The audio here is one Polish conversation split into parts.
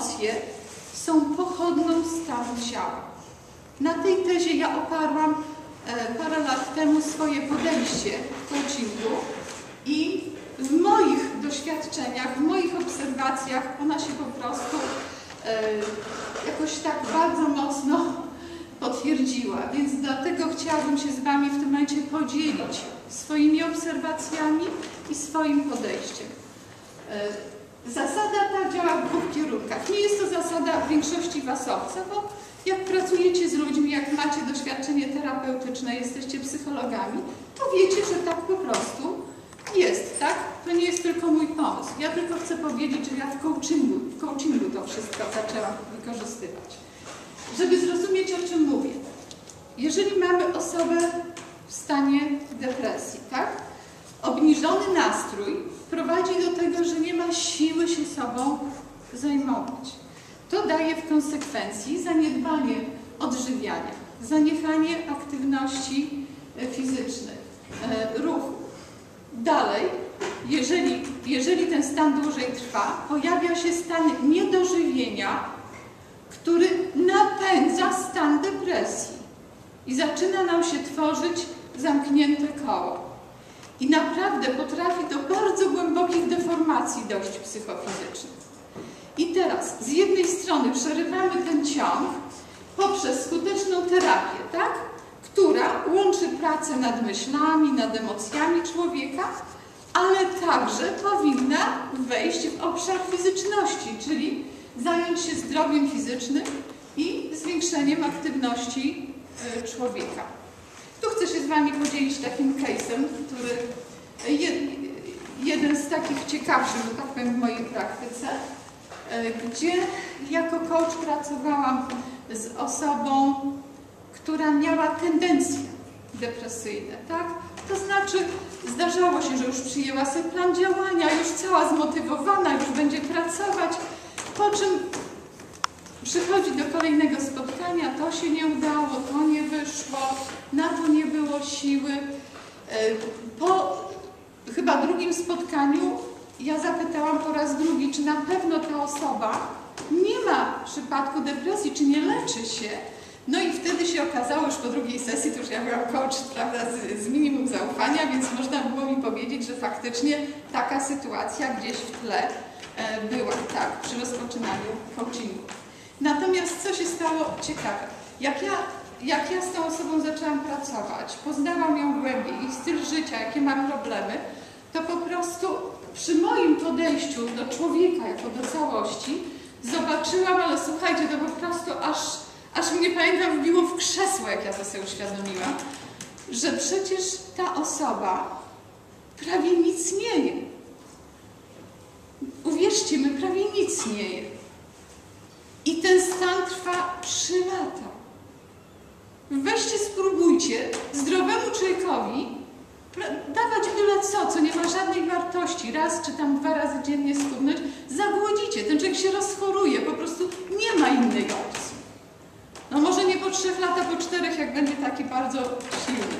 emocje są pochodną stanu ciała. Na tej tezie ja oparłam e, parę lat temu swoje podejście w coachingu i w moich doświadczeniach, w moich obserwacjach ona się po prostu e, jakoś tak bardzo mocno potwierdziła. Więc dlatego chciałabym się z Wami w tym momencie podzielić swoimi obserwacjami i swoim podejściem. E, Zasada ta działa w dwóch kierunkach. Nie jest to zasada większości Was obca, bo jak pracujecie z ludźmi, jak macie doświadczenie terapeutyczne, jesteście psychologami, to wiecie, że tak po prostu jest, tak? To nie jest tylko mój pomysł. Ja tylko chcę powiedzieć, że ja w coachingu, w coachingu to wszystko zaczęłam wykorzystywać. Żeby zrozumieć, o czym mówię. Jeżeli mamy osobę w stanie depresji, tak? Obniżony nastrój prowadzi do tego, że nie siły się sobą zajmować. To daje w konsekwencji zaniedbanie odżywiania, zaniechanie aktywności e, fizycznej, e, ruchu. Dalej, jeżeli, jeżeli ten stan dłużej trwa, pojawia się stan niedożywienia, który napędza stan depresji i zaczyna nam się tworzyć zamknięte koło. I naprawdę potrafi do bardzo głębokich deformacji dojść psychofizycznych. I teraz z jednej strony przerywamy ten ciąg poprzez skuteczną terapię, tak? która łączy pracę nad myślami, nad emocjami człowieka, ale także powinna wejść w obszar fizyczności, czyli zająć się zdrowiem fizycznym i zwiększeniem aktywności e, człowieka. Tu chcę się z Wami podzielić takim case'em, który jeden z takich ciekawszych, że tak powiem, w mojej praktyce, e, gdzie jako coach pracowałam z osobą, która miała tendencje depresyjne, tak? To znaczy zdarzało się, że już przyjęła sobie plan działania, już cała zmotywowana, już będzie pracować, po czym przychodzi do kolejnego spotkania, to się nie udało, to nie wyszło, na to nie było siły. E, po chyba drugim spotkaniu ja zapytałam po raz drugi, czy na pewno ta osoba nie ma przypadku depresji, czy nie leczy się. No i wtedy się okazało, już po drugiej sesji, to już ja byłam coach, prawda, z, z minimum zaufania, więc można było mi powiedzieć, że faktycznie taka sytuacja gdzieś w tle e, była, tak, przy rozpoczynaniu coachingu. Natomiast co się stało ciekawe? Jak ja, jak ja z tą osobą zaczęłam pracować, poznałam ją głębiej, jej styl życia, jakie ma problemy, to po prostu przy moim podejściu do człowieka jako do całości zobaczyłam, ale słuchajcie, to po prostu aż, aż mnie pamiętam wbiło w krzesło, jak ja to sobie uświadomiłam, że przecież ta osoba prawie nic nie je. Uwierzcie mi, prawie nic nie je. I ten stan trwa 3 lata. Weźcie, spróbujcie zdrowemu człowiekowi dawać byle co, co nie ma żadnej wartości, raz czy tam dwa razy dziennie schudnąć, zagłodzicie. Ten człowiek się rozchoruje, po prostu nie ma innej opcji. No może nie po trzech latach, po czterech, jak będzie taki bardzo silny.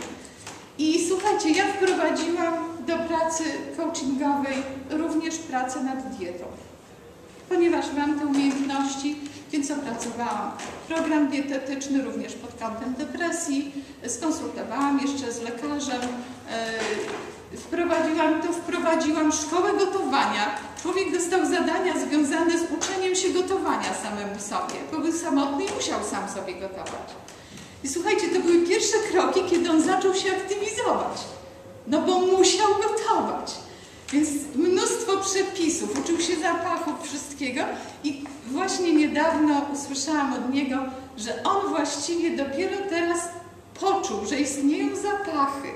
I słuchajcie, ja wprowadziłam do pracy coachingowej również pracę nad dietą ponieważ mam te umiejętności, więc opracowałam program dietetyczny również pod kątem depresji, skonsultowałam jeszcze z lekarzem, e, wprowadziłam to, wprowadziłam szkołę gotowania. Człowiek dostał zadania związane z uczeniem się gotowania samemu sobie, bo był samotny i musiał sam sobie gotować. I słuchajcie, to były pierwsze kroki, kiedy on zaczął się aktywizować. No bo musiał gotować. Więc przepisów, uczył się zapachów, wszystkiego i właśnie niedawno usłyszałam od niego, że on właściwie dopiero teraz poczuł, że istnieją zapachy,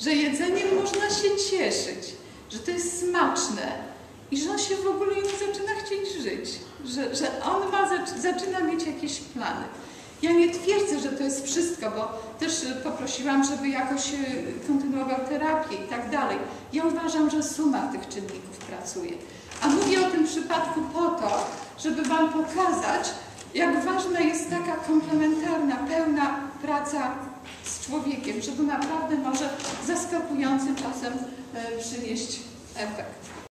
że jedzeniem można się cieszyć, że to jest smaczne i że on się w ogóle już zaczyna chcieć żyć, że, że on ma, zaczyna mieć jakieś plany. Ja nie twierdzę, że to jest wszystko, bo też poprosiłam, żeby jakoś e, kontynuował terapię i tak dalej. Ja uważam, że suma tych czynników pracuje. A mówię o tym przypadku po to, żeby Wam pokazać, jak ważna jest taka komplementarna, pełna praca z człowiekiem, że to naprawdę może zaskakujący czasem e, przynieść efekt.